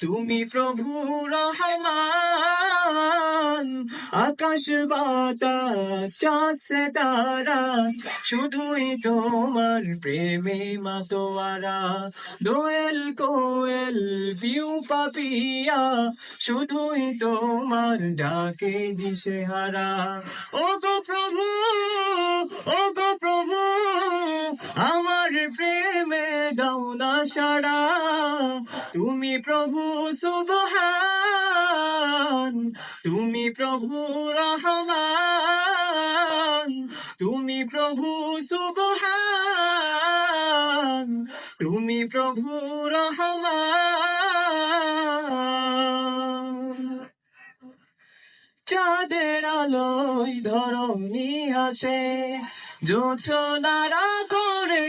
তুমি প্রভু রহমান। আকাশ, বাতাস, চাঁদ সে তারা শুধুই তোমার প্রেমে মাতোয়ারা। দোয়েল, কোয়েল, পিউ, পাপিয়া, শুধুই তোমার ডাকে দিশে হারা। ও গো প্রভু ও গো প্রভু, আমার সারা তুমি প্রভু সুবহান, তুমি প্রভু রহমান, তুমি প্রভু সুবহান, তুমি প্রভু রহমান। চাঁদের আলোয় ধরণী আসে, জোছনারা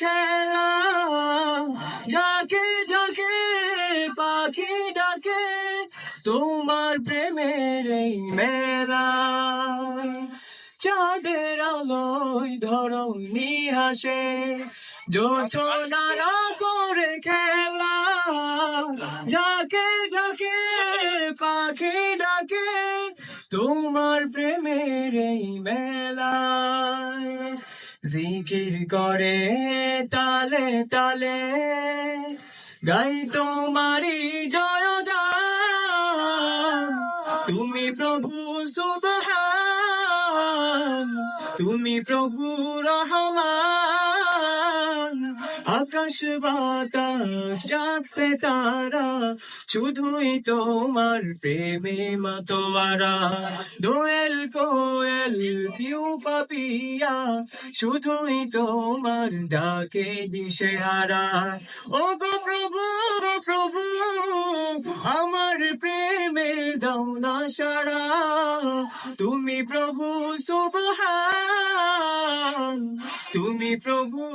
খেলা যাকে যাকে পাখি ডাকে, তোমার প্রেমের এই মেলা চাঁদের আলোয় ধরণী নিহাসে জোছনারা করে খেলা। যাকে যাকে পাখি ডাকে, তোমার প্রেমের এই মেলায়। জিকির করে তালে তালে গাই তোমারি জয়দান তুমি প্রভু সুবহান তুমি প্রভু রহমান। আকাশ বাতাস ডাকছে তারা। শুধুই তোমার প্রেমে মাতোয়ারা। দোয়েল কোয়েল, পিউ পাপিয়া, শুধুই তোমার ডাকে দিশে হারা ও গো প্রভু গো প্রভু, আমার প্রেমে দাও না সারা। তুমি প্রভু সুবহান, তুমি প্রভু